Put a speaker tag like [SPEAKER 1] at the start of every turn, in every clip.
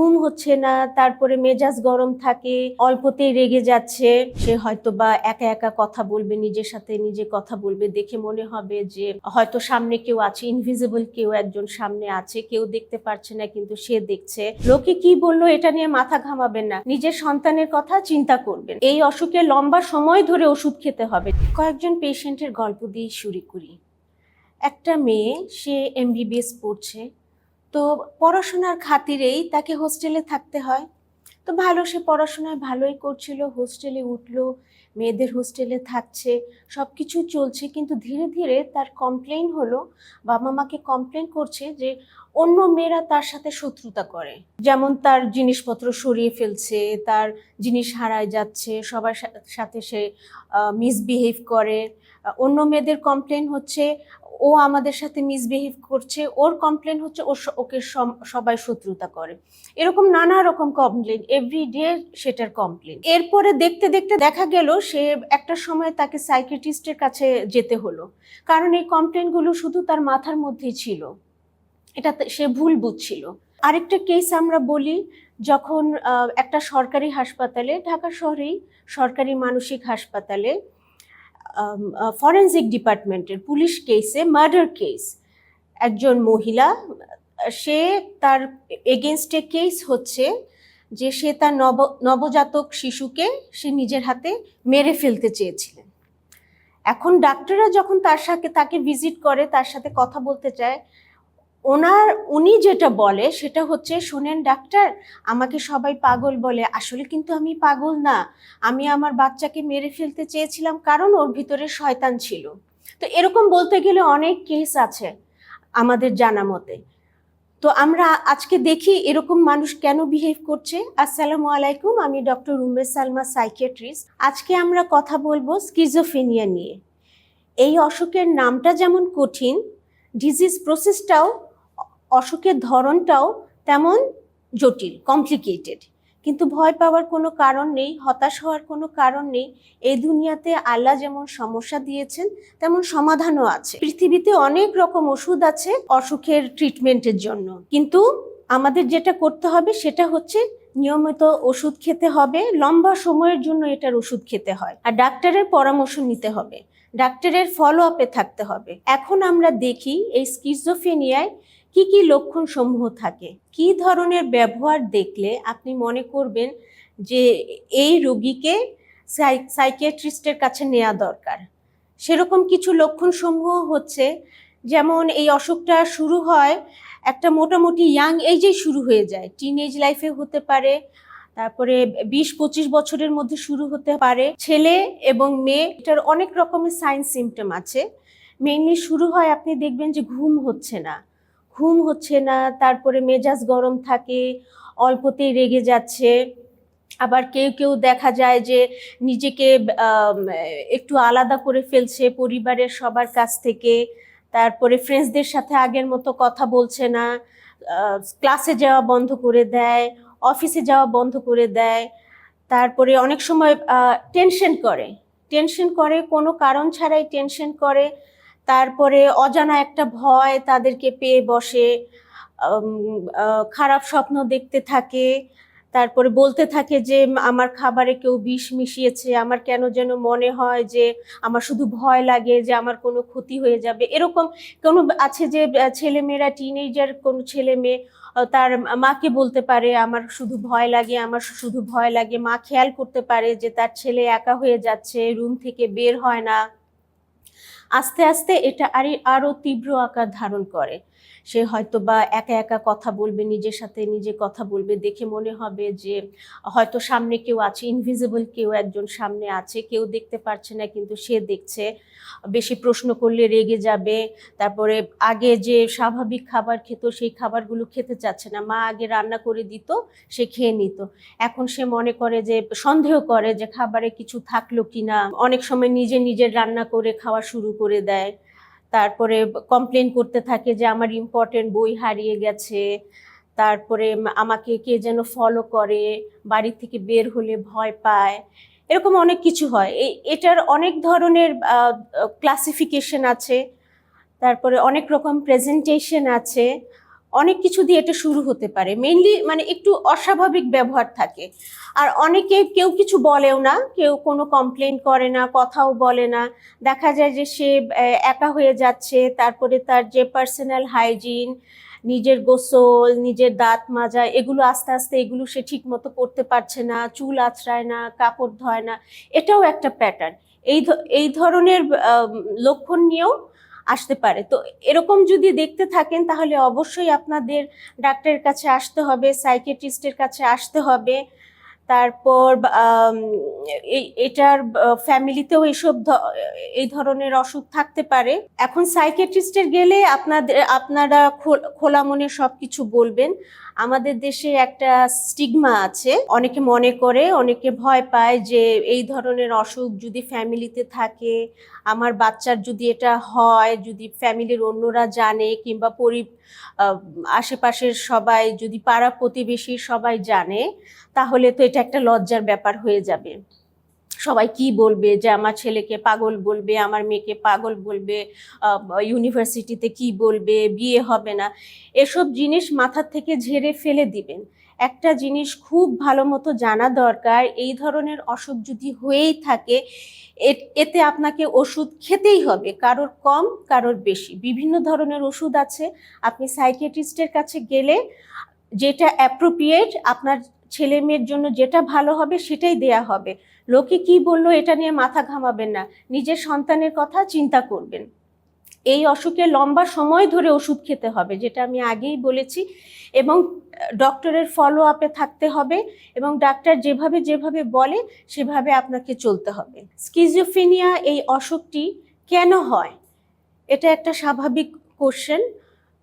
[SPEAKER 1] ঘুম হচ্ছে না, তারপরে মেজাজ গরম থাকে, অল্পতেই রেগে যাচ্ছে। সে হয়তো বা একা একা কথা বলবে, নিজের সাথে নিজে কথা বলবে, দেখে মনে হবে যে হয়তো সামনে কেউ আছে ইনভিজিবল কেউ একজন সামনে আছে, কেউ দেখতে পারছে না, কিন্তু সে দেখছে। লোকে কি বলল এটা নিয়ে মাথা ঘামাবেন না। নিজের সন্তানের কথা চিন্তা করবেন। এই অসুখে লম্বা সময় ধরে ওষুধ খেতে হবে। কয়েকজন পেশেন্টের গল্প দিয়ে শুরু করি। একটা মেয়ে, সে এমবিবিএস পড়ছে। তো পড়াশোনার খাতিরেই তাকে হোস্টেলে থাকতে হয়। তো ভালো, সে পড়াশোনায় ভালোই করছিল হোস্টেলে উঠল, মেয়েদের হোস্টেলে থাকছে সব কিছু চলছে, কিন্তু ধীরে ধীরে তার কমপ্লেন হলো, বাবা মাকে কমপ্লেন করছে যে অন্য মেয়েরা তার সাথে শত্রুতা করে। যেমন তার জিনিসপত্র সরিয়ে ফেলছে, তার জিনিস হারায় যাচ্ছে, সবার সাথে সে মিসবিহেভ করে। অন্য মেয়েদের কমপ্লেন হচ্ছে ও আমাদের সাথে মিসবিহেভ করছে, ওর কমপ্লেন হচ্ছে ও ওকে সবাই শত্রুতা করে। এরকম নানা রকম কমপ্লেন এভরি ডে সেটার কমপ্লেন এরপরে দেখতে দেখতে দেখা গেল সে একটা সময় তাকে সাইকেট্রিস্টের কাছে যেতে হলো, কারণ এই কমপ্লেনগুলো শুধু তার মাথার মধ্যেই ছিল। এটা সে ভুল বুঝছিল। আরেকটা কেস আমরা বলি, যখন একটা সরকারি হাসপাতালে, ঢাকা শহরেই সরকারি মানসিক হাসপাতালে ফরেন্সিক ডিপার্টমেন্টের পুলিশ কেসে মার্ডার কেস একজন মহিলা, সে তার এগেনস্টে কেস হচ্ছে যে সে তার নব, নবজাতক শিশুকে সে নিজের হাতে মেরে ফেলতে চেয়েছিলেন। এখন ডাক্তাররা যখন তার সাথে, তাকে ভিজিট করে, তার সাথে কথা বলতে চায় ওনার, উনি যেটা বলে সেটা হচ্ছে, শোনেন ডাক্তার, আমাকে সবাই পাগল বলে। আসলে কিন্তু আমি পাগল না। আমি আমার বাচ্চাকে মেরে ফেলতে চেয়েছিলাম কারণ ওর ভিতরে শয়তান ছিল। তো এরকম বলতে গেলে অনেক কেস আছে আমাদের জানা মতে। তো আমরা আজকে দেখি এরকম মানুষ কেন বিহেভ করছে। আসসালামু আলাইকুম, আমি ডক্টর রুমে সালমা সাইকিয়াট্রিস্ট আজকে আমরা কথা বলব স্কিজোফেনিয়া নিয়ে। এই অসুখের নামটা যেমন কঠিন ডিজিজ প্রসেসটাও অসুখের ধরনটাও তেমন জটিল কমপ্লিকেটেড কিন্তু ভয় পাওয়ার কোনো কারণ নেই, হতাশ হওয়ার কোনো কারণ নেই। এই দুনিয়াতে আল্লাহ যেমন সমস্যা দিয়েছেন, তেমন সমাধানও আছে। পৃথিবীতে অনেক রকম ওষুধ আছে অসুখের ট্রিটমেন্টের জন্য। কিন্তু আমাদের যেটা করতে হবে সেটা হচ্ছে নিয়মিত ওষুধ খেতে হবে, লম্বা সময়ের জন্য এটার ওষুধ খেতে হয়। আর ডাক্তারের পরামর্শ নিতে হবে। ডাক্তারের ফলো আপে থাকতে হবে। এখন আমরা দেখি এই স্কিজোফেনিয়ায় কি কি লক্ষণ সমূহ থাকে? কি ধরনের ব্যবহার দেখলে আপনি মনে করবেন যে এই রোগীকে সাইকিয়াট্রিস্টের কাছে নেওয়া দরকার? সেরকম কিছু লক্ষণ সমূহ হচ্ছে, যেমন এই অসুখটা শুরু হয় একটা মোটামুটি ইয়াং এজে শুরু হয়ে যায়। টিন এজ লাইফে হতে পারে, তারপরে বিশ পঁচিশ বছরের মধ্যে শুরু হতে পারে। ছেলে এবং মেয়ে, এটার অনেক রকমের সাইন সিমটম আছে। মেইনলি শুরু হয় আপনি দেখবেন যে ঘুম হচ্ছে না। ঘুম হচ্ছে না, তারপরে মেজাজ গরম থাকে, অল্পতেই রেগে যাচ্ছে। আবার কেউ কেউ দেখা যায় যে নিজেকে একটু আলাদা করে ফেলছে পরিবারের সবার কাছ থেকে। তারপরে ফ্রেন্ডসদের সাথে আগের মতো কথা বলছে না ক্লাসে যাওয়া বন্ধ করে দেয় অফিসে যাওয়া বন্ধ করে দেয়। তারপরে অনেক সময় টেনশন করে। টেনশন করে, কোনো কারণ ছাড়াই টেনশন করে। তারপরে অজানা একটা ভয় তাদেরকে পেয়ে বসে খারাপ স্বপ্ন দেখতে থাকে, তারপরে বলতে থাকে যে, আমার খাবারে কেউ বিষ মিশিয়েছে, আমার কেন যেন মনে হয় যে, আমার শুধু ভয় লাগে যে, আমার কোনো ক্ষতি হয়ে যাবে। এরকম কোনো আছে যে, ছেলেমেয়েরা টিনেজার কোনো ছেলে মেয়ে তার মাকে বলতে পারে, আমার শুধু ভয় লাগে, আমার শুধু ভয় লাগে। মা খেয়াল করতে পারে যে, তার ছেলে একা হয়ে যাচ্ছে, রুম থেকে বের হয় না। আস্তে আস্তে এটা আরও তীব্র আকার ধারণ করে। সে হয়তো বা একা একা কথা বলবে, নিজের সাথে নিজে কথা বলবে, দেখে মনে হবে যে হয়তো সামনে কেউ আছে ইনভিজিবল কেউ একজন সামনে আছে, কেউ দেখতে পারছে না কিন্তু সে দেখছে। বেশি প্রশ্ন করলে রেগে যাবে, তারপরে আগে যে স্বাভাবিক খাবার খেত, সেই খাবারগুলো খেতে চাচ্ছে না। মা আগে রান্না করে দিত, সে খেয়ে নিত। এখন সে মনে করে যে, সন্দেহ করে যে খাবারে কিছু থাকল কিনা। অনেক সময় নিজে নিজের রান্না করে খাওয়া শুরু করে দেয়। তারপরে কমপ্লেন করতে থাকে যে আমার ইম্পর্টেন্ট বই হারিয়ে গেছে। তারপরে আমাকে কে যেন ফলো করে, বাড়ি থেকে বের হলে ভয় পায়। এরকম অনেক কিছু হয়। এই এটার অনেক ধরনের ক্লাসিফিকেশন আছে। তারপরে অনেক রকম প্রেজেন্টেশন আছে। অনেক কিছু দিয়ে এটা শুরু হতে পারে। মেনলি মানে একটু অস্বাভাবিক ব্যবহার থাকে। আর অনেকে কেউ কিছু বলেও না, কেউ কোনো কমপ্লেন করে না, কথাও বলে না। দেখা যায় যে সে একা হয়ে যাচ্ছে, তারপরে তার যে পার্সোনাল হাইজিন নিজের গোসল, নিজের দাঁত মাজা, এগুলো আস্তে আস্তে এগুলো সে ঠিক মতো করতে পারছে না, চুল আছড়ায় না, কাপড় ধয় না। এটাও একটা প্যাটার্ন এই এই ধরনের লক্ষণ নিয়েও আসতে পারে। তো এরকম যদি দেখতে থাকেন, তাহলে অবশ্যই আপনাদের ডাক্তারের কাছে আসতে হবে সাইকেট্রিস্টের কাছে আসতে হবে। তারপর এটার ফ্যামিলিতেও এইসব এই ধরনের অসুখ থাকতে পারে। এখন সাইকেট্রিস্টের গেলে আপনাদের, আপনারা খোলা মনে সব কিছু বলবেন। আমাদের দেশে একটা স্টিগমা আছে। অনেকে মনে করে, অনেকে ভয় পায় যে এই ধরনের অসুখ যদি ফ্যামিলিতে থাকে, আমার বাচ্চার যদি এটা হয়, যদি ফ্যামিলির অন্যরা জানে কিংবা পরি আশেপাশের সবাই যদি পাড়া প্রতিবেশী সবাই জানে, তাহলে তো এটা একটা লজ্জার ব্যাপার হয়ে যাবে। সবাই কি বলবে যে আমার ছেলেকে পাগল বলবে, আমার মেয়েকে পাগল বলবে ইউনিভার্সিটিতে কি বলবে, বিয়ে হবে না, এসব জিনিস মাথার থেকে ঝেড়ে ফেলে দিবেন। একটা জিনিস খুব ভালো মতো জানা দরকার, এই ধরনের অসুখ যদি হয়েই থাকে এতে আপনাকে ওষুধ খেতেই হবে, কারোর কম, কারোর বেশি। বিভিন্ন ধরনের ওষুধ আছে, আপনি সাইকিয়াট্রিস্টের কাছে গেলে যেটা অ্যাপ্রোপ্রিয়েট আপনার ছেলে মেয়ের জন্য যেটা ভালো হবে, সেটাই দেয়া হবে। লোকে কি বলল এটা নিয়ে মাথা ঘামাবেন না। নিজের সন্তানের কথা চিন্তা করবেন। এই অসুখে লম্বা সময় ধরে ওষুধ খেতে হবে, যেটা আমি আগেই বলেছি। এবং ডক্টরের ফলো আপে থাকতে হবে এবং ডাক্তার যেভাবে যেভাবে বলে সেভাবে আপনাকে চলতে হবে। স্কিজোফিনিয়া এই অসুখটি কেন হয়? এটা একটা স্বাভাবিক কোশ্চেন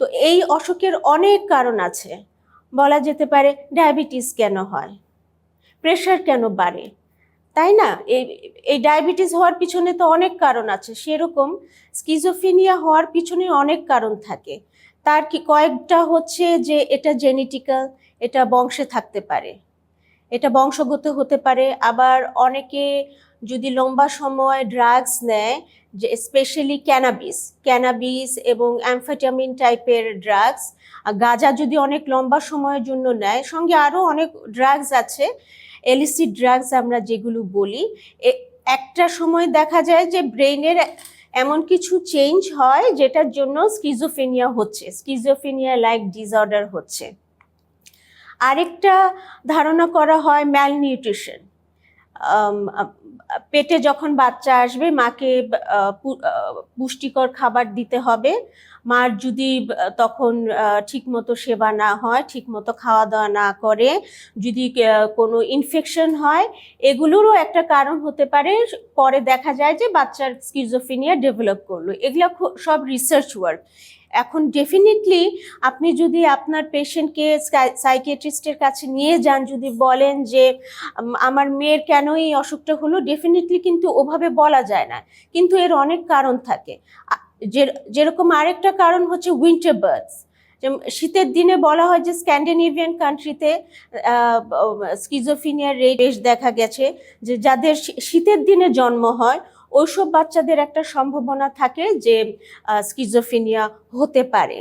[SPEAKER 1] তো এই অসুখের অনেক কারণ আছে। বলা যেতে পারে ডায়াবেটিস কেন হয়? প্রেশার কেন বাড়ে? তাই না? এই ডায়াবেটিস হওয়ার পিছনে তো অনেক কারণ আছে। সেরকম স্কিজোফিনিয়া হওয়ার পিছনে অনেক কারণ থাকে। তার কি কয়েকটা হচ্ছে যে এটা জেনেটিক্যাল, এটা বংশে থাকতে পারে। এটা বংশগত হতে পারে। আবার অনেকে যদি লম্বা সময় ড্রাগস নেয়, যে স্পেশালি ক্যানাবিস ক্যানাবিস এবং অ্যামফেটামিন টাইপের ড্রাগস গাঁজা যদি অনেক লম্বা সময়ের জন্য নেয়, সঙ্গে আরও অনেক ড্রাগস আছে এলিসিড ড্রাগস আমরা যেগুলো বলি একটা সময় দেখা যায় যে ব্রেইনের এমন কিছু চেঞ্জ হয় যেটার জন্য স্কিজোফেনিয়া হচ্ছে স্কিজোফেনিয়া লাইক ডিসঅর্ডার হচ্ছে। আরেকটা ধারণা করা হয় ম্যাল নিউট্রিশন পেটে যখন বাচ্চা আসবে, মাকে পুষ্টিকর খাবার দিতে হবে। মার যদি তখন ঠিকমতো সেবা না হয়, ঠিকমতো খাওয়া দাওয়া না করে, যদি কোনো ইনফেকশন হয়, এগুলোরও একটা কারণ হতে পারে। পরে দেখা যায় যে বাচ্চার স্কিজোফিনিয়া ডেভেলপ করল। এগুলো সব রিসার্চ ওয়ার্ক এখন ডেফিনেটলি আপনি যদি আপনার পেশেন্টকে সাইকিয়াট্রিস্টের কাছে নিয়ে যান, যদি বলেন যে আমার মেয়ের কেন এই অসুখটা হলো? ডেফিনেটলি কিন্তু ওভাবে বলা যায় না। কিন্তু এর অনেক কারণ থাকে। যেরকম আরেকটা কারণ হচ্ছে উইন্টার বার্ডস শীতের দিনে বলা হয় যে স্ক্যান্ডিনেভিয়ান কান্ট্রিতে স্কিজোফিনিয়ার রেট দেখা গেছে, যে যাদের শীতের দিনে জন্ম হয়, ওইসব বাচ্চাদের একটা সম্ভাবনা থাকে যে স্কিজোফিনিয়া হতে পারে।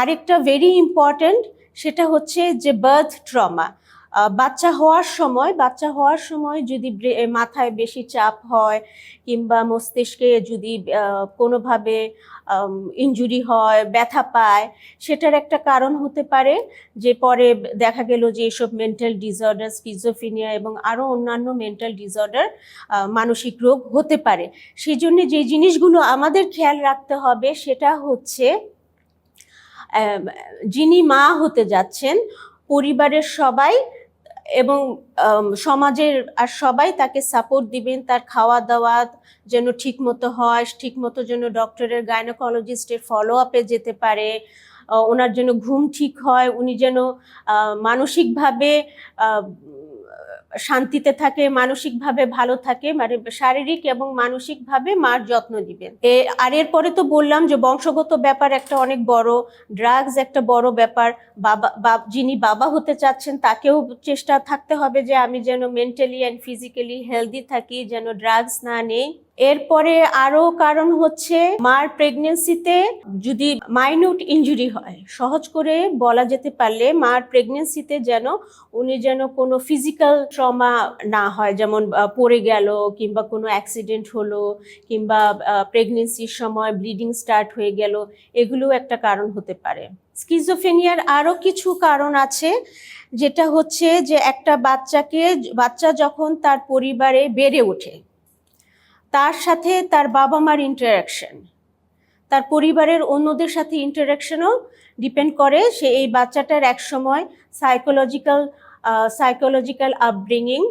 [SPEAKER 1] আরেকটা ভেরি ইম্পর্ট্যান্ট সেটা হচ্ছে যে বার্থ ট্রমা বাচ্চা হওয়ার সময়, বাচ্চা হওয়ার সময় যদি মাথায় বেশি চাপ হয় কিংবা মস্তিষ্কে যদি কোনোভাবে ইনজুরি হয়, ব্যথা পায়, সেটার একটা কারণ হতে পারে যে পরে দেখা গেল যে এসব মেন্টাল ডিসঅর্ডার স্কিজোফিনিয়া এবং আরও অন্যান্য মেন্টাল ডিসঅর্ডার মানসিক রোগ হতে পারে। সেই জন্য যে জিনিসগুলো আমাদের খেয়াল রাখতে হবে সেটা হচ্ছে যিনি মা হতে যাচ্ছেন, পরিবারের সবাই এবং সমাজের, আর সবাই তাকে সাপোর্ট দিবেন, তার খাওয়া দাওয়া যেন ঠিকমতো হয়, ঠিকমতো যেন ডক্টরের গাইনোকোলজিস্টের ফলো আপে যেতে পারে ওনার যেন ঘুম ঠিক হয়, উনি যেন মানসিকভাবে শান্তিতে থাকে, মানসিকভাবে ভালো থাকে মানে শারীরিক এবং মানসিকভাবে মার যত্ন দিবেন আর এরপরে তো বললাম যে বংশগত ব্যাপার একটা অনেক বড় ড্রাগস একটা বড় ব্যাপার। বাবা বাব- যিনি বাবা হতে চাচ্ছেন তাকেও চেষ্টা থাকতে হবে যে আমি যেন মেন্টালি অ্যান্ড ফিজিক্যালি হেলদি থাকি, যেন ড্রাগস না নেই। এরপরে আরও কারণ হচ্ছে মার প্রেগনেন্সিতে যদি মাইনিউট ইনজুরি হয়, সহজ করে বলা যেতে পারলে মার প্রেগনেন্সিতে যেন উনি যেন কোনো ফিজিক্যাল ট্রমা না হয়, যেমন পড়ে গেল কিংবা কোনো অ্যাক্সিডেন্ট হলো কিংবা প্রেগনেন্সির সময় ব্লিডিং স্টার্ট হয়ে গেল, এগুলো একটা কারণ হতে পারে। স্কিজোফেনিয়ার আরও কিছু কারণ আছে, যেটা হচ্ছে যে একটা বাচ্চাকে, বাচ্চা যখন তার পরিবারে বেড়ে ওঠে তার সাথে তার বাবা মার ইন্টারাকশন তার পরিবারের অন্যদের সাথে ইন্টারাকশনও ডিপেন্ড করে সে এই বাচ্চাটার এক সময় সাইকোলজিক্যাল সাইকোলজিক্যাল আপব্রিঙিং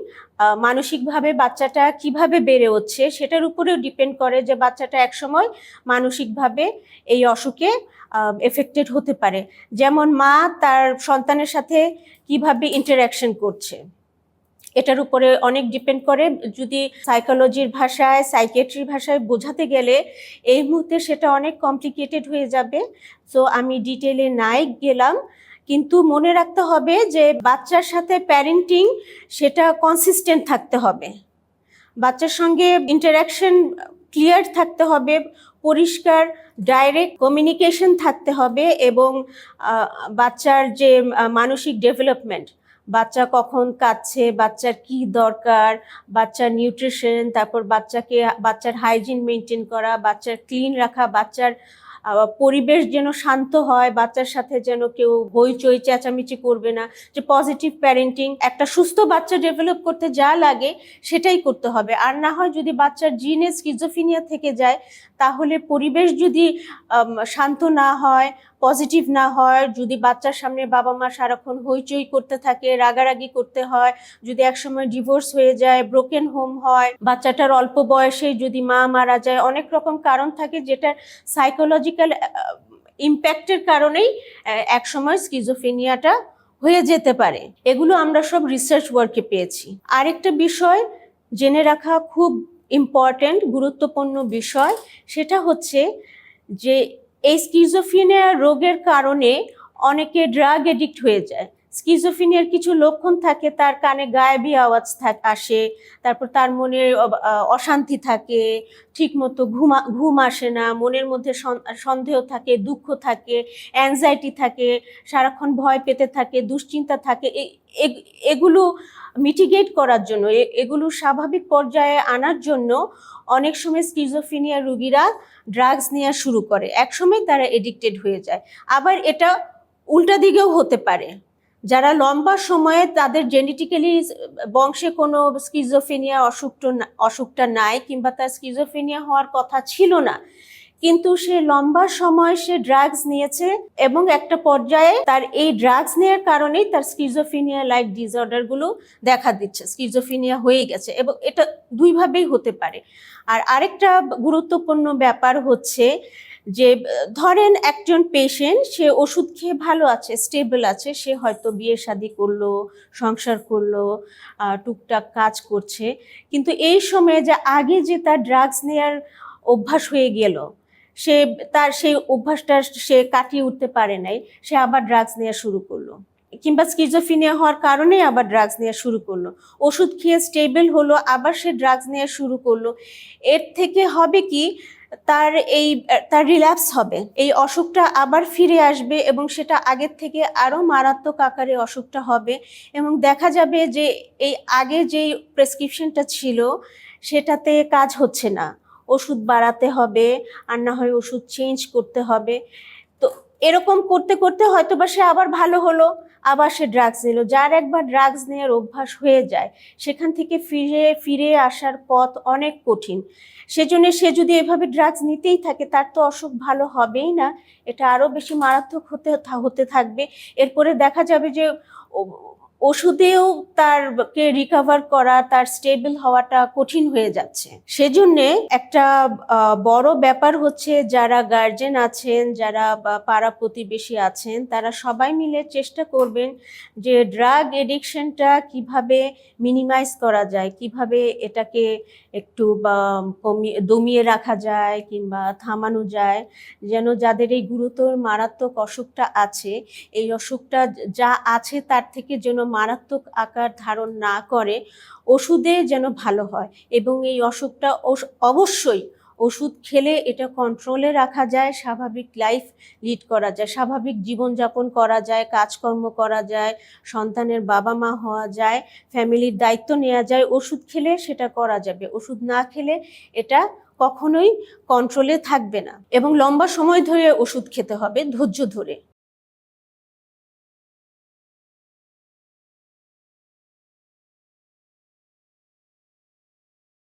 [SPEAKER 1] মানসিকভাবে বাচ্চাটা কীভাবে বেড়ে হচ্ছে সেটার উপরেও ডিপেন্ড করে যে বাচ্চাটা একসময় মানসিকভাবে এই অসুখে এফেক্টেড হতে পারে। যেমন মা তার সন্তানের সাথে কীভাবে ইন্টারাকশন করছে। এটার উপরে অনেক ডিপেন্ড করে। যদি সাইকোলজির ভাষায় সাইকেট্রির ভাষায় বোঝাতে গেলে এই মুহূর্তে সেটা অনেক কমপ্লিকেটেড হয়ে যাবে। সো আমি ডিটেলে নাই গেলাম। কিন্তু মনে রাখতে হবে যে বাচ্চার সাথে প্যারেন্টিং সেটা কনসিস্টেন্ট থাকতে হবে। বাচ্চার সঙ্গে ইন্টারাকশন ক্লিয়ার থাকতে হবে, পরিষ্কার ডাইরেক্ট কমিউনিকেশন থাকতে হবে এবং বাচ্চার যে মানসিক ডেভেলপমেন্ট বাচ্চা কখন কাঁদছে, বাচ্চার কি দরকার, বাচ্চার নিউট্রিশন তারপর বাচ্চাকে, বাচ্চার হাইজিন মেনটেন করা, বাচ্চার ক্লিন রাখা, বাচ্চার পরিবেশ যেন শান্ত হয়, বাচ্চার সাথে যেন কেউ হইচই, চেঁচামেচি করবে না, যে পজিটিভ প্যারেন্টিং একটা সুস্থ বাচ্চা ডেভেলপ করতে যা লাগে সেটাই করতে হবে। আর না হয় যদি বাচ্চার জিনে স্কিজোফিনিয়া থেকে যায়, তাহলে পরিবেশ যদি শান্ত না হয় পজিটিভ না হয়, যদি বাচ্চার সামনে বাবা মা সারাক্ষণ হইচই করতে থাকে, রাগারাগি করতে হয়, যদি একসময় ডিভোর্স হয়ে যায় ব্রোকেন হোম হয়, বাচ্চাটার অল্প বয়সে যদি মা মারা যায়, অনেক রকম কারণ থাকে যেটা সাইকোলজিক্যাল ইম্প্যাক্টের কারণেই একসময় স্কিজোফেনিয়াটা হয়ে যেতে পারে। এগুলো আমরা সব রিসার্চ ওয়ার্কে পেয়েছি। আরেকটা বিষয় জেনে রাখা খুব ইম্পর্ট্যান্ট গুরুত্বপূর্ণ বিষয়, সেটা হচ্ছে যে এই স্কিজোফিনিয়া রোগের কারণে অনেকে ড্রাগ এডিক্ট হয়ে যায়। স্কিজোফিনিয়ার কিছু লক্ষণ থাকে, তার কানে গায়েবী আওয়াজ আসে, তারপর তার মনে অশান্তি থাকে, ঠিকমতো ঘুমা, ঘুম আসে না, মনের মধ্যে সন্দেহ থাকে, দুঃখ থাকে অ্যাংজাইটি থাকে, সারাক্ষণ ভয় পেতে থাকে, দুশ্চিন্তা থাকে এগুলো মিটিগেট করার জন্য এগুলো স্বাভাবিক পর্যায়ে আনার জন্য অনেক সময় স্কিজোফিনিয়া রুগীরা ড্রাগস নেওয়া শুরু করে, একসময় তারা এডিক্টেড হয়ে যায়, আবার এটা উল্টা দিকেও হতে পারে। যারা লম্বা সময়ে তাদের জেনেটিক্যালি বংশে কোনো স্কিজোফেনিয়া অসুখটা অসুখটা নাই কিংবা তার স্কিজোফেনিয়া হওয়ার কথা ছিল না, কিন্তু সে লম্বা সময় সে ড্রাগস নিয়েছে এবং একটা পর্যায়ে তার এই ড্রাগস নেওয়ার কারণেই তার স্কিজোফিনিয়া লাইক ডিসঅর্ডারগুলো দেখা দিচ্ছে স্কিজোফিনিয়া হয়ে গেছে এবং এটা দুইভাবেই হতে পারে। আর আরেকটা গুরুত্বপূর্ণ ব্যাপার হচ্ছে যে ধরেন একজন পেশেন্ট সে ওষুধ খেয়ে ভালো আছে স্টেবল আছে, সে হয়তো বিয়ে শাদি করল, সংসার করল টুকটাক কাজ করছে, কিন্তু এই সময়ে যে আগে যে তার ড্রাগস নেয়ার অভ্যাস হয়ে গেল, সে তার সেই অভ্যাসটা সে কাটিয়ে উঠতে পারে নাই, সে আবার ড্রাগস নেওয়া শুরু করল, কিংবা স্কিজোফিনিয়া হওয়ার কারণে আবার ড্রাগস নেওয়া শুরু করল, ওষুধ খেয়ে স্টেবল হলো, আবার সে ড্রাগস নেওয়া শুরু করল, এর থেকে হবে কি তার এই, তার রিল্যাপস হবে। এই অসুখটা আবার ফিরে আসবে এবং সেটা আগের থেকে আরও মারাত্মক আকারে অসুখটা হবে এবং দেখা যাবে যে এই আগে যেই প্রেসক্রিপশনটা ছিল সেটাতে কাজ হচ্ছে না। ওষুধ বাড়াতে হবে, আর না হয় ওষুধ চেঞ্জ করতে হবে। তো এরকম করতে করতে হয়তো বা সে আবার ভালো হলো। আবার সে ড্রাগস নিল। যার একবার ড্রাগস নেওয়ার অভ্যাস হয়ে যায়, সেখান থেকে ফিরে ফিরে আসার পথ অনেক কঠিন। সেজন্য সে যদি এভাবে ড্রাগস নিতেই থাকে, তার তো অসুখ ভালো হবেই না। এটা আরও বেশি মারাত্মক হতে হতে থাকবে। এরপরে দেখা যাবে যে ওষুধেও তার কে রিকভার করা, তার স্টেবল হওয়াটা কঠিন হয়ে যাচ্ছে। সেজন্যে একটা বড় ব্যাপার হচ্ছে যারা গার্জেন আছেন, যারা পাড়া প্রতিবেশী আছেন, তারা সবাই মিলে চেষ্টা করবেন যে ড্রাগ এডিকশনটা কীভাবে মিনিমাইজ করা যায়, কীভাবে এটাকে একটু কমিয়ে, দমিয়ে রাখা যায়, কিংবা থামানো যায়, যেন যাদের এই গুরুতর মারাত্মক অসুখটা আছে, এই অসুখটা যা আছে তার থেকে যেন মারাত্মক আকার ধারণ না করে ওষুধে যেন ভালো হয় এবং এই অসুখটা অবশ্যই ওষুধ খেলে এটা কন্ট্রোলে রাখা যায়, স্বাভাবিক লাইফ লিড করা যায়, স্বাভাবিক জীবনযাপন করা যায়, কাজকর্ম করা যায়, সন্তানের বাবা মা হওয়া যায়, ফ্যামিলির দায়িত্ব নেওয়া যায়, ওষুধ খেলে সেটা করা যাবে। ওষুধ না খেলে এটা কখনোই কন্ট্রোলে থাকবে না এবং লম্বা সময় ধরে ওষুধ খেতে হবে, ধৈর্য ধরে।